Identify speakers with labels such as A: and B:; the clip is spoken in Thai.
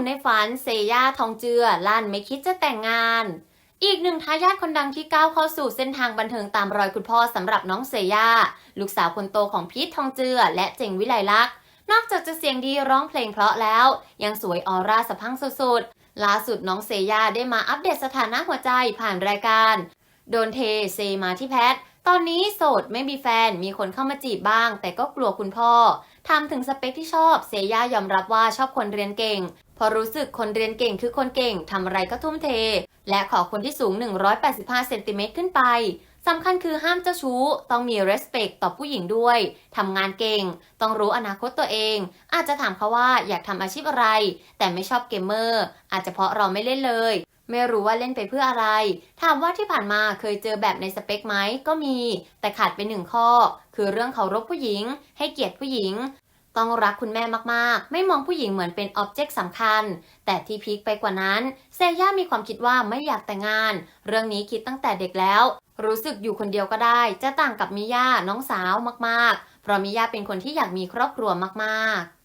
A: มในฝันเซย่าทองเจือลั่นไม่คิดจะแต่งงาน อีกหนึ่งทายาทคนดังที่ก้าวเข้าสู่เส้นทางบันเทิงตามรอยคุณพ่อสำหรับน้องเซย่าลูกสาวคนโตของพีททองเจือ และเจงวิไลลักษณ์นอกจากจะเสียงดีร้องเพลงเพราะแล้ว ยังสวยออร่าสะพังสุดๆล่าสุดน้องเซย่าได้มาอัปเดตสถานะหัวใจผ่านรายการ โดนเทเซมาที่แพท ตอนนี้โสดไม่มีแฟนมีคนเข้ามาจีบบ้าง แต่ก็กลัวคุณพ่อถามถึงสเปคที่ชอบเซย่ายอมรับว่าชอบคนเรียนเก่ง พอรู้สึกคนเรียนเก่งคือคนเก่งทำอะไรก็ทุ่มเท และขอคนที่สูง 185เซนติเมตรขึ้นไปสำคัญคือห้ามเจ้าชู้ ต้องมี respect ต่อผู้หญิงด้วย ทำงานเก่ง ต้องรู้อนาคตตัวเอง อาจจะถามเขาว่าอยากทำอาชีพอะไร แต่ไม่ชอบเกมเมอร์ อาจจะเพราะเราไม่เล่นเลย ไม่รู้ว่าเล่นไปเพื่ออะไร ถามว่าที่ผ่านมาเคยเจอแบบในสเปคไหมก็มี แต่ขาดไปหนึ่งข้อ คือเรื่องเคารพผู้หญิง ให้เกียรติผู้หญิง ต้องรักคุณแม่มากๆ ไม่มองผู้หญิงเหมือนเป็นอ็อบเจกต์สำคัญ แต่ที่พีคไปกว่านั้นเซย่ามีความคิดว่าไม่อยากแต่งงาน เรื่องนี้คิดตั้งแต่เด็กแล้ว รู้สึกอยู่คนเดียวก็ได้ จะต่างกับมิย่าน้องสาวมากๆ เพราะมิย่าเป็นคนที่อยากมีครอบครัวมากๆ